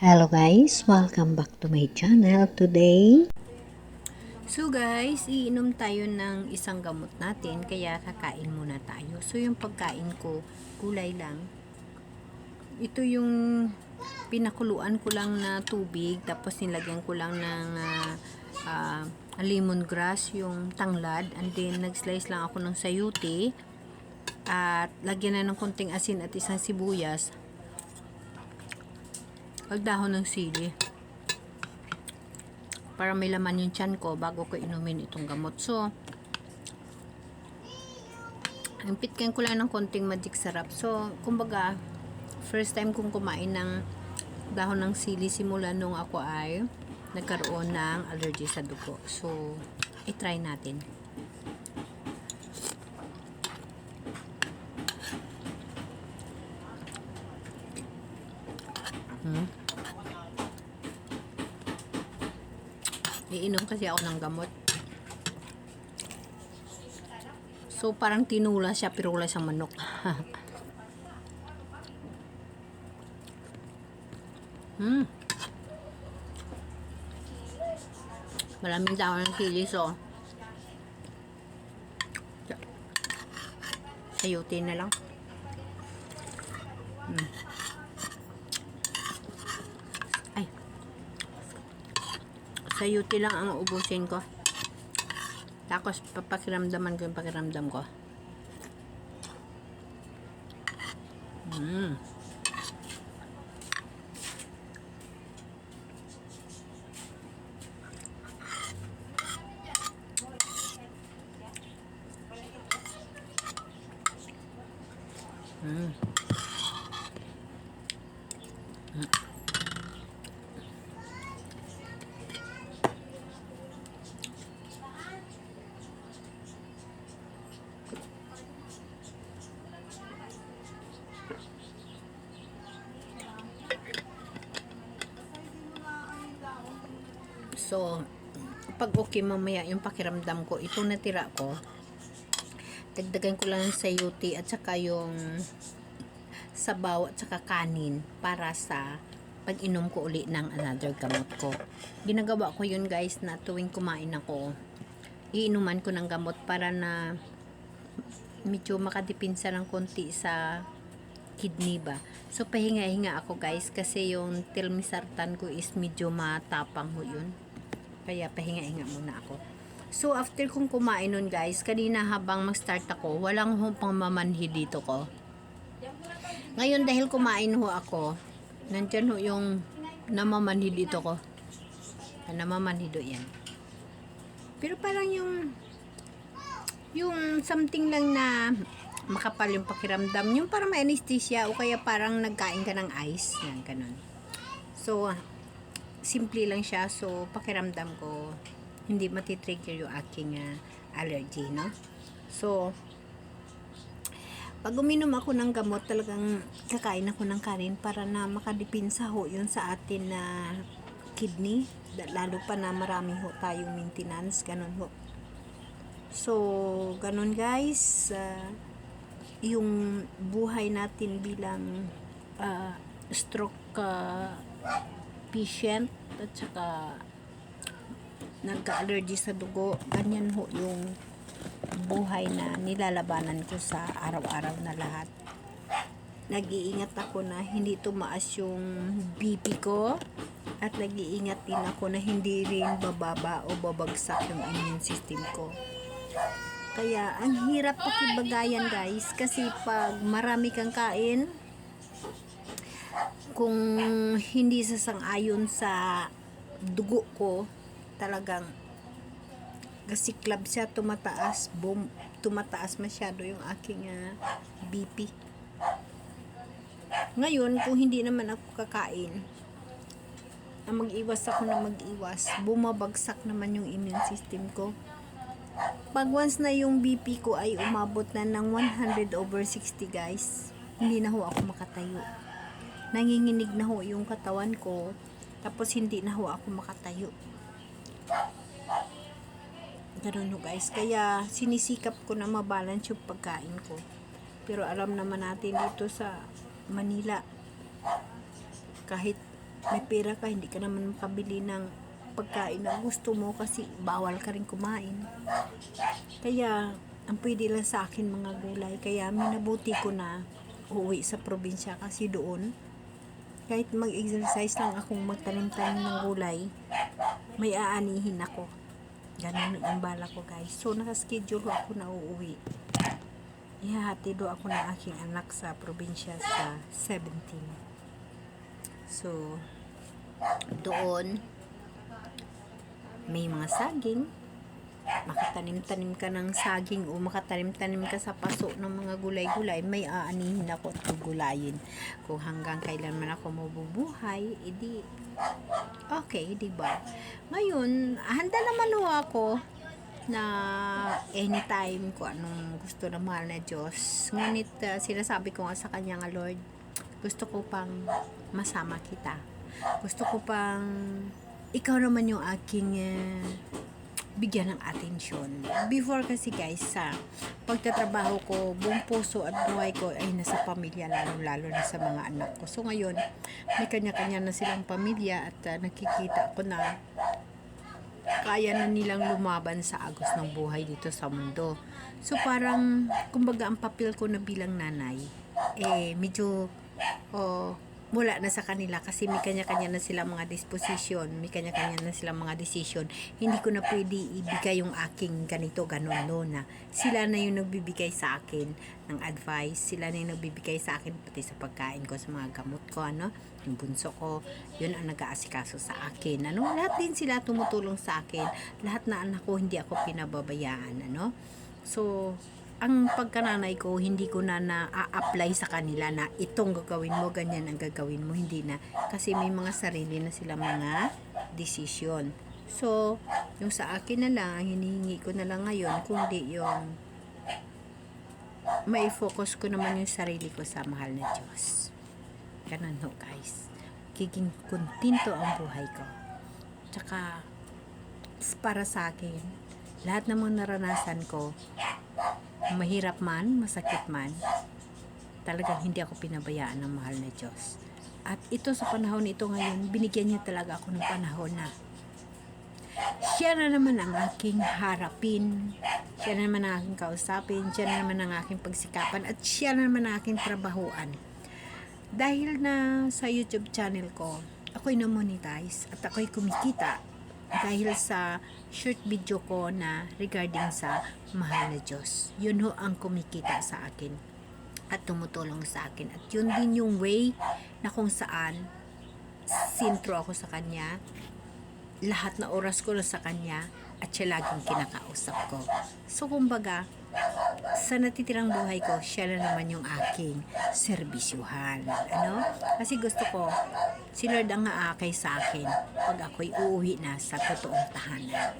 Hello guys, welcome back to my channel today. So guys, iinom tayo ng isang gamot natin, kaya kakain muna tayo. So yung pagkain ko, gulay lang. Ito yung pinakuluan ko lang na tubig, tapos nilagyan ko lang ng ah, ah, lemongrass, yung tanglad, and then nag-slice lang ako ng sayuti, at lagyan na ng konting asin at isang sibuyas, dahon ng sili para may laman yung tiyan ko bago ko inumin itong gamot. So, impitkan ko lang ng konting magic sarap. So, kumbaga, first time kong kumain ng dahon ng sili simula nung ako ay nagkaroon ng allergy sa dugo. So, i-try natin. Hmm. Iinom kasi ako ng gamot. So, parang tinula siya, pero wala siyang manok. hmm. Maraming tao ng sili, so. Sayutin na lang. Hmm. Sayuti lang ang ubusin ko. Tapos papakiramdaman ko yung pakiramdam ko. Mm. Mm. So, pag okay mamaya yung pakiramdam ko, itong natira ko, dagdagan ko lang sa sayuti at saka yung sabaw at saka kanin para sa pag-inom ko uli ng another gamot ko. Ginagawa ko yun guys na tuwing kumain ako, iinuman ko ng gamot para na medyo makadipinsa ng konti sa kidney ba. So, pahinga-hinga ako guys kasi yung tilmisartan ko is medyo matapang ho yun. Kaya pahinga-hinga muna ako. So, after kong kumain nun guys, kanina habang mag-start ako, walang ho pang mamanhi dito ko. Ngayon dahil kumain ho ako, nandyan ho yung namamanhi dito ko. Ah, Namamanhi do yan. Pero parang yung yung something lang na makapal yung pakiramdam. Yung parang may anesthesia o kaya parang nagkain ka ng ice. Yan, ganun. So, simple lang siya. So, pakiramdam ko, hindi matitrigger yung aking ah, allergy, no? So, pag uminom ako ng gamot, talagang kakain ako ng kanin para na makadipinsa ho yun sa atin na kidney. Da- Lalo pa na marami ho tayong maintenance, ganun ho. So, ganun guys. ah, yung buhay natin bilang ah, stroke ah, patient at saka nagka-allergy sa dugo, ganyan ho yung buhay na nilalabanan ko sa araw-araw na lahat. Nag-iingat ako na hindi tumaas yung BP ko at nag-iingat din ako na hindi rin bababa o babagsak yung immune system ko. Kaya ang hirap pakibagayan guys kasi pag marami kang kain kung hindi sasang-ayon sa dugo ko talagang gasiklab siya tumataas boom, tumataas masyado yung aking ah, BP ngayon kung hindi naman ako kakain na mag-iwas ako na mag-iwas bumabagsak naman yung immune system ko pag once na yung BP ko ay umabot na ng 100 over 60 guys, hindi na ho ako makatayo. Nanginginig na ho yung katawan ko, tapos hindi na ho ako makatayo. Ganun ho guys. Kaya sinisikap ko na mabalance yung pagkain ko. Pero alam naman natin dito sa Manila, kahit may pera ka, hindi ka naman makabili ng pagkain na gusto mo kasi bawal ka rin kumain. Kaya, ang pwede lang sa akin mga gulay. Kaya minabuti ko na uuwi sa probinsya kasi doon, kahit mag-exercise lang akong magtanim-tanim ng gulay, may aanihin ako. Ganun ang bala ko guys. So, nakaschedule ako na uuwi. Ihahati do ako ng aking anak sa probinsya sa 17. So, doon, may mga saging. Makatanim-tanim ka ng saging o makatanim-tanim ka sa paso ng mga gulay-gulay, may aanihin ako at gugulayin. Kung hanggang kailan man ako mabubuhay, edi okay, di ba? Ngayon, handa naman ho ako na anytime ko anong gusto ng mahal na Diyos. Ngunit uh, sinasabi ko nga sa kanya nga, Lord, gusto ko pang masama kita. Gusto ko pang ikaw naman yung aking uh, bigyan ng atensyon. Before kasi guys, sa pagtatrabaho ko, buong puso at buhay ko ay nasa pamilya, lalo-lalo na sa mga anak ko. So ngayon, may kanya-kanya na silang pamilya at uh, nakikita ko na kaya na nilang lumaban sa agos ng buhay dito sa mundo. So parang, kumbaga ang papel ko na bilang nanay, eh medyo oh, mula na sa kanila kasi may kanya-kanya na silang mga disposition, may kanya-kanya na silang mga decision. Hindi ko na pwede ibigay yung aking ganito, ganon, no, na sila na yung nagbibigay sa akin ng advice, sila na yung nagbibigay sa akin pati sa pagkain ko, sa mga gamot ko, ano, yung bunso ko, yun ang nag-aasikaso sa akin, ano, lahat din sila tumutulong sa akin, lahat na anak ko, hindi ako pinababayaan, ano, so, ang pagkananay ko, hindi ko na na-apply sa kanila na itong gagawin mo, ganyan ang gagawin mo. Hindi na. Kasi may mga sarili na sila mga decision. So, yung sa akin na lang, ang hinihingi ko na lang ngayon, kundi yung may focus ko naman yung sarili ko sa mahal na Diyos. Ganun ho, guys. Kiging kontento ang buhay ko. Tsaka, para sa akin, lahat ng mga naranasan ko, mahirap man, masakit man, talagang hindi ako pinabayaan ng mahal na Diyos. At ito sa panahon ito ngayon, binigyan niya talaga ako ng panahon na siya na naman ang aking harapin, siya na naman ang aking kausapin, siya na naman ang aking pagsikapan, at siya na naman ang aking trabahuan. Dahil na sa YouTube channel ko, ako'y na-monetize at ako'y kumikita dahil sa short video ko na regarding sa mahal na Diyos. Yun ho ang kumikita sa akin at tumutulong sa akin. At yun din yung way na kung saan sintro ako sa Kanya, lahat na oras ko na sa Kanya, at siya laging kinakausap ko. So, kumbaga, sa natitirang buhay ko, siya na naman yung aking serbisyuhan. Ano? Kasi gusto ko, si Lord ang aakay sa akin pag ako'y uuwi na sa totoong tahanan.